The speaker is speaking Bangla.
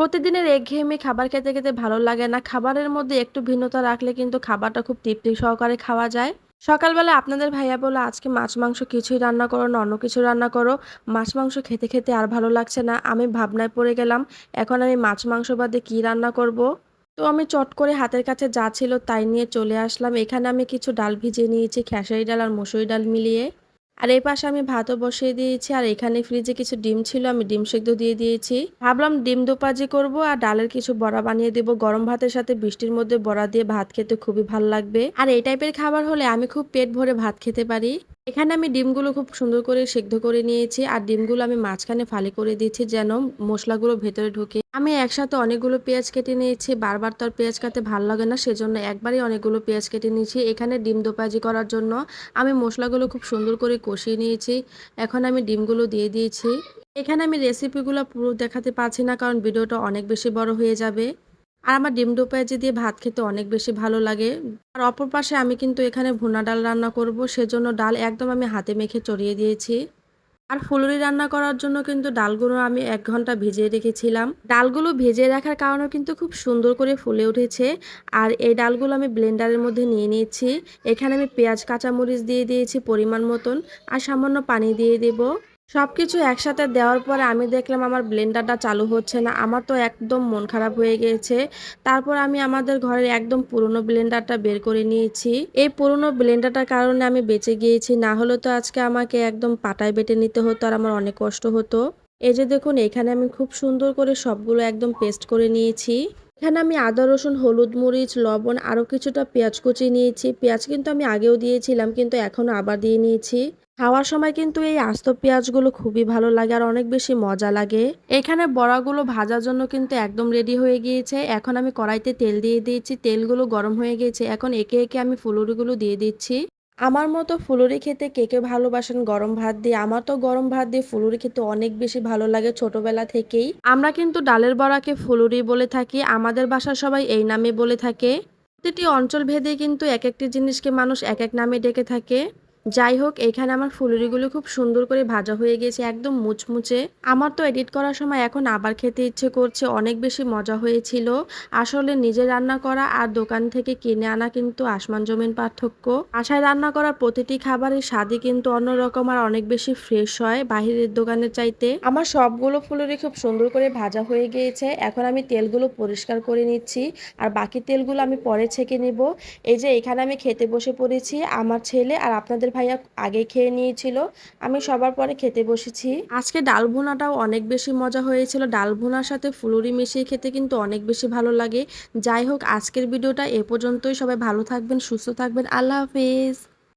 প্রতিদিনের একঘেয়েমি খাবার খেতে, খেতে ভালো লাগে না। খাবারের মধ্যে একটু ভিন্নতা রাখলে কিন্তু খাবারটা খুব তৃপ্তি সহকারে খাওয়া যায়। সকালবেলা আপনাদের ভাইয়া বলল, "আজকে মাছ-মাংস কিছুই রান্না করো না, অন্য কিছু রান্না করো।" মাছ-মাংস খেতে, খেতে আর ভালো লাগছে না। আমি ভাবনায় পড়ে গেলাম, এখন আমি মাছ-মাংস বাদে কি রান্না করব? তো আমি চট করে হাতের কাছে যা ছিল তাই নিয়ে চলে আসলাম। এখানে আমি কিছু ডাল ভিজিয়ে নিয়েছি, খেসারি ডাল আর মসুরি ডাল মিলিয়ে। আর এই পাশে আমি ভাতও বসিয়ে দিয়েছি, আর এখানে ফ্রিজে কিছু ডিম ছিল, আমি ডিম সেদ্ধ দিয়ে দিয়েছি। ভাবলাম ডিম দোপাজি করব, আর ডালের কিছু বড়া বানিয়ে দেব। গরম ভাতের সাথে বৃষ্টির মধ্যে বড়া দিয়ে ভাত খেতে খুবই ভালো লাগবে। আর এই টাইপের খাবার হলে আমি খুব পেট ভরে ভাত খেতে পারি। এখানে আমি ডিমগুলো খুব সুন্দর করে সেদ্ধ করে নিয়েছি আর ডিমগুলো আমি মাঝখানে ফালি করে দিয়েছি যেন মশলাগুলো ভেতরে ঢুকে। আমি একসাথে অনেকগুলো পেঁয়াজ কেটে নিয়েছি। বারবার তো আর পেঁয়াজ কাটতে ভালো লাগে না, সেজন্য একবারই অনেকগুলো পেঁয়াজ কেটে নিয়েছি। এখানে ডিম দোপাজি করার জন্য আমি মশলাগুলো খুব সুন্দর করে কষিয়ে নিয়েছি। এখন আমি ডিমগুলো দিয়ে দিয়েছি। এখানে আমি রেসিপিগুলো পুরো দেখাতে পারছি না, কারণ ভিডিওটা অনেক বেশি বড় হয়ে যাবে। আর আমার ডিম ডো দিয়ে ভাত খেতে অনেক বেশি ভালো লাগে। আর অপর পাশে আমি কিন্তু এখানে ভুনা ডাল রান্না করব, সেজন্য ডাল একদম আমি হাতে মেখে চড়িয়ে দিয়েছি। আর ফুলুরি রান্না করার জন্য কিন্তু ডালগুলো আমি এক ঘণ্টা ভিজিয়ে রেখেছিলাম। ডালগুলো ভেজে রাখার কারণে কিন্তু খুব সুন্দর করে ফুলে উঠেছে। আর এই ডালগুলো আমি ব্লেন্ডারের মধ্যে নিয়ে নিয়েছি। এখানে আমি পেঁয়াজ, কাঁচামরিচ দিয়ে দিয়েছি পরিমাণ মতন। আর সামান্য পানি দিয়ে দেবো। সব কিছু একসাথে দেওয়ার পরে আমি দেখলাম আমার ব্লেন্ডারটা চালু হচ্ছে না। আমার তো একদম মন খারাপ হয়ে গিয়েছে তারপর আমি আমাদের ঘরের একদম পুরনো ব্লেন্ডারটা বের করে নিয়েছি। এই পুরনো ব্লেন্ডারটার কারণে আমি বেঁচে গিয়েছি। না হলে তো আজকে আমাকে একদম পাটায় বেটে নিতে হতো আর আমার অনেক কষ্ট হতো। এই যে দেখুন, এখানে আমি খুব সুন্দর করে সবগুলো একদম পেস্ট করে নিয়েছি। এখানে আমি আদা, রসুন, হলুদ, মরিচ, লবণ আরও কিছুটা পেঁয়াজ কুচি নিয়েছি। পেঁয়াজ কিন্তু আমি আগেও দিয়েছিলাম, কিন্তু এখনও আবার দিয়ে নিয়েছি। খাওয়ার সময় কিন্তু এই আস্ত পেঁয়াজগুলো খুবই ভালো লাগে আর অনেক বেশি মজা লাগে। এখানে বড়াগুলো ভাজার জন্য কিন্তু একদম রেডি হয়ে গিয়েছে। এখন আমি কড়াইতে তেল দিয়ে দিয়েছি। তেলগুলো গরম হয়ে গিয়েছে। এখন একে একে আমি ফুলুরিগুলো দিয়ে দিচ্ছি। আমার মতো ফুলুরি খেতে কে কে ভালোবাসেন? গরম ভাত দিয়ে। আমার তো গরম ভাত দিয়ে ফুলুরি খেতে অনেক বেশি ভালো লাগে ছোটবেলা থেকেই। আমরা কিন্তু ডালের বড়াকে ফুলুরি বলে থাকি। আমাদের বাসার সবাই এই নামে বলে থাকে। প্রতিটি অঞ্চল ভেদে কিন্তু এক একটি জিনিসকে মানুষ এক এক নামে ডেকে থাকে। যাই হোক এখানে আমার ফুলুরিগুলো খুব সুন্দর করে ভাজা হয়ে গেছে, একদম মুচমুচে। আমার তো এডিট করার সময় এখন আবার খেতে ইচ্ছে করছে, অনেক বেশি মজা হয়েছিল। আসলে নিজে রান্না করা আর দোকান থেকে কিনে আনা কিন্তু আসমান জমিন পার্থক্য। আশায় রান্না করা প্রতিটি খাবারের স্বাদই কিন্তু অন্যরকম আর অনেক বেশি ফ্রেশ হয় বাহিরের দোকানের চাইতে। আমার সবগুলো ফুলুরি খুব সুন্দর করে ভাজা হয়ে গিয়েছে, এখন আমি তেলগুলো পরিষ্কার করে নিচ্ছি আর বাকি তেলগুলো আমি পরে ছেঁকে নিব। এই যে এখানে আমি খেতে বসে পড়েছি, আমার ছেলে আর আপনাদের ভাইয়া আগে খেয়ে নিয়েছিল। আমি সবার পরে খেতে বসেছি। আজকে ডাল ভুনাটাও অনেক বেশি মজা হয়েছিল। ডাল ভুনার সাথে ফুলুরি মিশিয়ে খেতে কিন্তু অনেক বেশি ভালো লাগে। যাই হোক, আজকের ভিডিওটা এ পর্যন্তই। সবাই ভালো থাকবেন, সুস্থ থাকবেন। আল্লাহ হাফিজ।